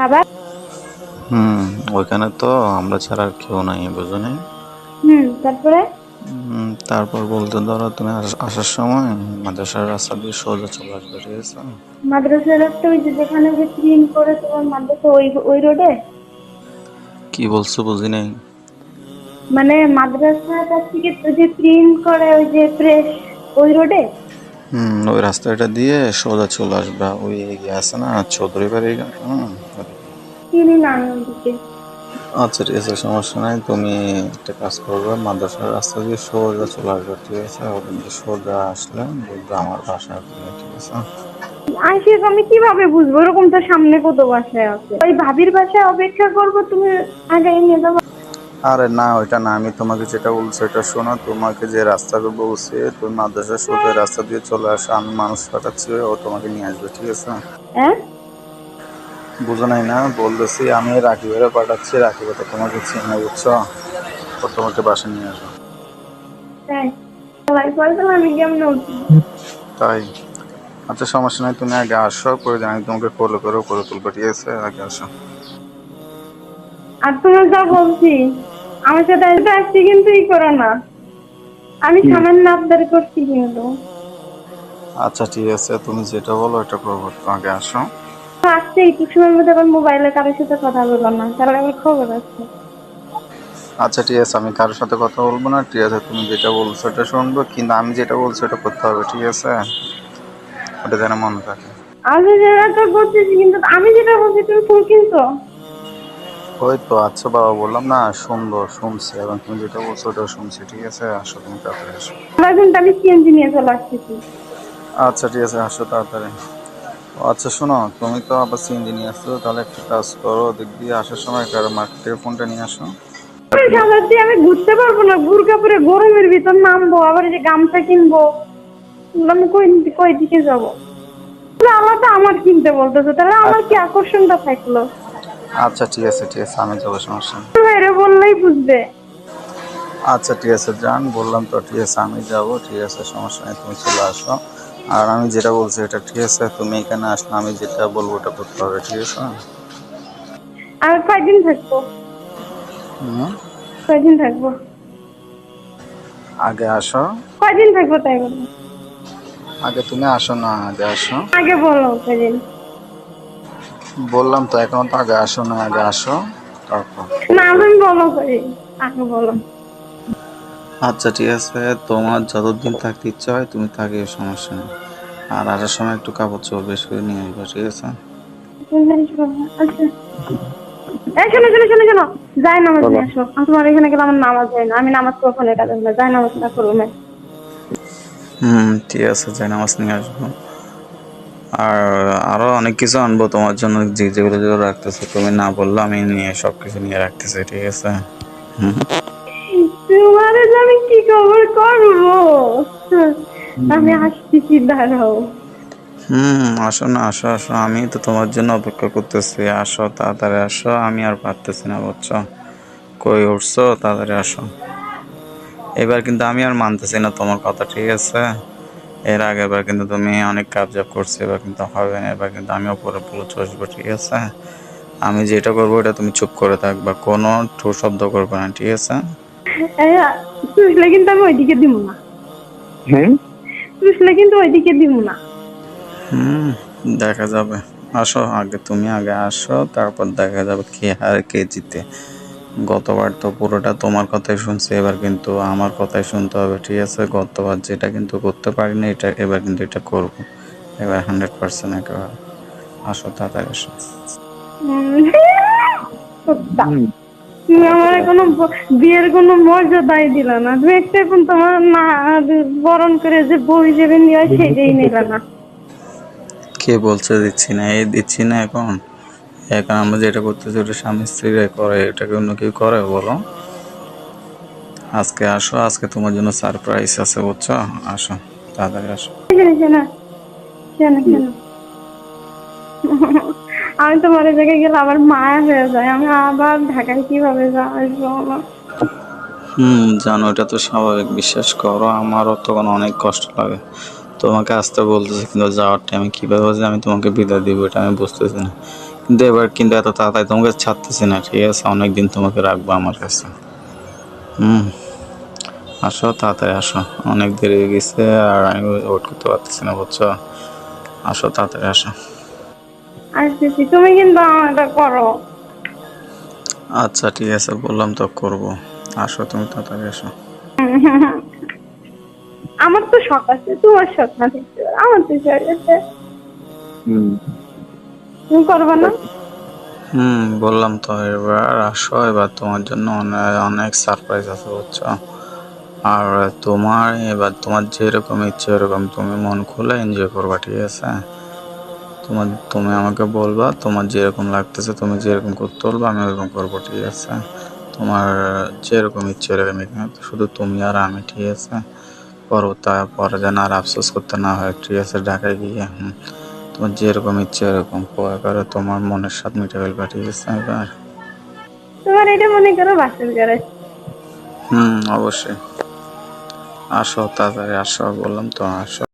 আবার? হুম ওইখানে তো আমরা ছাড়া আর কেউ নাই বুঝো নাই হুম তারপরে? তারপর বলতে ধরো তুমি আসার সময় মাদ্রাসার রাস্তা দিয়ে সোজা চলে আসবে ঠিক আছে? মাদ্রাসার একটা ওই যে যেখানে যে প্রিন্ট করে তোমার মাদ্রাসা ওই ওই রোডে? কি বলছো বুঝি নাই? মানে মাদ্রাসার কাছ থেকে যে প্রিন্ট করে ওই যে প্রেস ওই রোডে? হুম ওই রাস্তাটা দিয়ে সোজা চলে আসবে। ওই এগিয়ে আছে না চৌধুরী বাড়ি আচ্ছা ঠিক আছে সমস্যা নাই। তুমি একটা কাজ করবে মাদ্রাসার রাস্তা দিয়ে সোজা চলে আসবে ঠিক আছে? ওখান দিয়ে সোজা আসলে বলবে আমার বাসা ঠিক আছে? আইসি আমি কীভাবে বুঝব? ওরকম তো সামনে কত বাসায় আছে। ওই ভাবির বাসায় অপেক্ষা করব তুমি আগে নিয়ে যাব। আরে না ওইটা না আমি তোমাকে যেটা বলছি এটা শোনো তোমাকে যে রাস্তাটা বলছি তুমি মাদ্রাসা সোজা রাস্তা দিয়ে চলে আসো আমি মানুষ পাঠাচ্ছি ও তোমাকে নিয়ে আসবে ঠিক আছে? হ্যাঁ? বুঝো নাই না বলতেছি আমি রাকিবেরে পাঠাচ্ছি রাকিবে তো তোমাকে চিনে বুঝছ? ও তোমাকে বাসা নিয়ে আসবে। তাই? আচ্ছা সমস্যা নাই তুমি আগে আসো করে আমি তোমাকে কল করে করে তুলবো ঠিক আছে? আগে আসো। আর তোমার যা বলছি আমার সাথে আসতে আসছি কিন্তু ই করো না আমি সামান্য আবদার করছি কিন্তু। আচ্ছা ঠিক আছে তুমি যেটা বলো ওটা করব তো আগে আসো আসছে একটু সময়ের মধ্যে আবার মোবাইলে কারোর সাথে কথা বলো না কারণ আমার খবর আছে। আচ্ছা ঠিক আছে আমি কারোর সাথে কথা বলব না ঠিক আছে তুমি যেটা বলছো এটা শুনব কিন্তু আমি যেটা বলছো ওটা করতে হবে ঠিক আছে? ওটা যেন মনে থাকে। আমি যেটা করতেছি কিন্তু আমি যেটা বলছি তুমি ফুল কিনছো? ওই তো আচ্ছা বাবা বললাম না শুনব শুনছি। এবং তুমি যেটা বলছো ওটা শুনছি ঠিক আছে? আসো তুমি তাড়াতাড়ি আসো। কিন্তু আমি সিএনজি নিয়ে চলে আসতেছি। আচ্ছা ঠিক আছে আসো তাড়াতাড়ি। আচ্ছা শোনো তুমি তো আবার সিএনজি নিয়ে আসছো তাহলে একটা কাজ করো দিক দিয়ে আসার সময় কারও মার্কেটের ফোনটা নিয়ে আসো। আমি ঘুরতে পারব না পরে গরমের ভিতর নামবো আবার এই যে গামছা কিনবো। আমি কই কই দিকে যাব? আলাদা আমার কিনতে বলতেছে তাহলে আমার কি আকর্ষণটা থাকল? আচ্ছা ঠিক আছে ঠিক আছে আমি যাব সমস্যা বললেই বুঝবে। আচ্ছা ঠিক আছে যান বললাম তো ঠিক আছে আমি যাব ঠিক আছে সমস্যা নেই তুমি চলে আসো। আর আমি যেটা বলছি এটা ঠিক আছে তুমি এখানে আসলে আমি যেটা বলব ওটা করতে হবে ঠিক আছে? আর কয়দিন থাকব? হুম, কয়দিন থাকব? আগে আসো। কয়দিন থাকব তাই বলো? আগে তুমি আসো না আগে আসো। আগে বলো কয়দিন? বললাম তো এখন তো আগে আসো না আগে আসো তারপর। না তুমি বলো কয়দিন আগে বলো। আচ্ছা ঠিক আছে তোমার যতদিন থাকতে ইচ্ছা হয় তুমি থাকে সমস্যা নেই। আর আসার সময় একটু কাপড় চোপড় বেশ করে নিয়ে আসবে ঠিক আছে? আচ্ছা এই শোনো শোনো শোনো শোনো যাই নামাজ নিয়ে আসো। আর তোমার এখানে গেলে আমার নামাজ হয় না আমি নামাজ কখনো কাজ না যাই নামাজ না করব না হুম ঠিক আছে যাই নামাজ নিয়ে আসব। আর আরও অনেক কিছু আনব তোমার জন্য যে যেগুলো যেগুলো রাখতেছো। তুমি না বলল আমি নিয়ে সব কিছু নিয়ে রাখতেছি ঠিক আছে? তোমার আমি কি খবর করব? আমি আসতেছি দাঁড়াও। হুম আসো না আসো আসো। আমি তো তোমার জন্য অপেক্ষা করতেছি। আসো তাড়াতাড়ি আসো। আমি আর পারতেছি না বুঝছ? কই উঠছো? তাড়াতাড়ি আসো। এবার কিন্তু আমি আর মানতেছি না তোমার কথা ঠিক আছে? এর আগে এবার কিন্তু তুমি অনেক কাবজাব করছ এবার কিন্তু হবে না এবার কিন্তু আমিও পরে পুরো চসবো ঠিক আছে? আমি যেটা করব এটা তুমি চুপ করে থাকবা কোনো ঠো শব্দ করবে না ঠিক আছে? চুষলে কিন্তু আমি ওইদিকে দিব না। হুম? চুষলে কিন্তু ওইদিকে দিব না। হুম দেখা যাবে। আসো আগে তুমি আগে আসো তারপর দেখা যাবে কে হারে কে জিতে। গতবার তো পুরোটা তোমার কথাই শুনছি এবার কিন্তু আমার কথাই শুনতে হবে ঠিক আছে? গতবার যেটা কিন্তু করতে পারিনি এটা এবার কিন্তু এটা করব। এবার হান্ড্রেড পার্সেন্ট একেবারে। আসো তাড়াতাড়ি আসো। উম, তুমি আমার কোনো বিয়ের কোনো মর্যাদাই দিলা না। তুমি একটা এখন তোমার না বরণ করে যে বউ হিসেবে নিয়ে সেটাই নিলা না। কে বলছে দিচ্ছি না? এই দিচ্ছি না এখন? এখন আমরা যেটা করতেছি ওটা স্বামী স্ত্রীরা করে এটাকে অন্য কেউ করে বলো। আজকে আসো আজকে তোমার জন্য সারপ্রাইজ আছে বুঝছ? আসো তাড়াতাড়ি আসো। আমি তোমার এই জায়গায় গেলে আবার মায়া হয়ে যায় আমি আবার ঢাকায় কীভাবে আসব হুম জানো এটা তো স্বাভাবিক বিশ্বাস করো আমারও তখন অনেক কষ্ট লাগে। তোমাকে আসতে বলতেছি কিন্তু যাওয়ার টাইমে কীভাবে যে আমি তোমাকে বিদায় দিব এটা আমি বুঝতেছি না। কিন্তু এবার কিন্তু এত তাড়াতাড়ি তোমাকে ছাড়তেছি না ঠিক আছে? অনেকদিন তোমাকে রাখব আমার কাছে। হুম। আসো তাড়াতাড়ি আসো। অনেক দেরি হয়ে গেছে আর আমি ওয়েট করতে পারতেছি না বুঝছ? আসো তাড়াতাড়ি আসো। আসতেছি তুমি কিন্তু আমারটা করো। আচ্ছা ঠিক আছে বললাম তো করব। আসো তুমি তাড়াতাড়ি আসো। আমার তো শখ আছে তোমার শখ না আমার তো শখ আছে। করবে না? হুম, বললাম তো, এবার আসো, এবার তোমার জন্য অনেক সারপ্রাইজ আছে, বুঝছ? আর তোমার, এবার তোমার যেরকম ইচ্ছে ওরকম, তুমি মন খুলে এনজয় করবা, ঠিক আছে? তোমার, তুমি আমাকে বলবা, তোমার যেরকম লাগতেছে, তুমি যেরকম করতে বলবা আমি ওরকম করব, ঠিক আছে? তোমার যেরকম ইচ্ছে তো শুধু তুমি আর আমি, ঠিক আছে? পরও পরে যেন আর আফসোস করতে না হয়, ঠিক আছে? ঢাকায় গিয়ে, হুম। তোমার যেরকম ইচ্ছে এরকম পরে করো তোমার মনের স্বাদ মিটাবেল পাঠিয়ে দিচ্ছে এবার। তোমার এটা মনে করো বাসের গ্যারেজ হুম অবশ্যই। আসো তাড়াতাড়ি আসো বললাম তো আসো।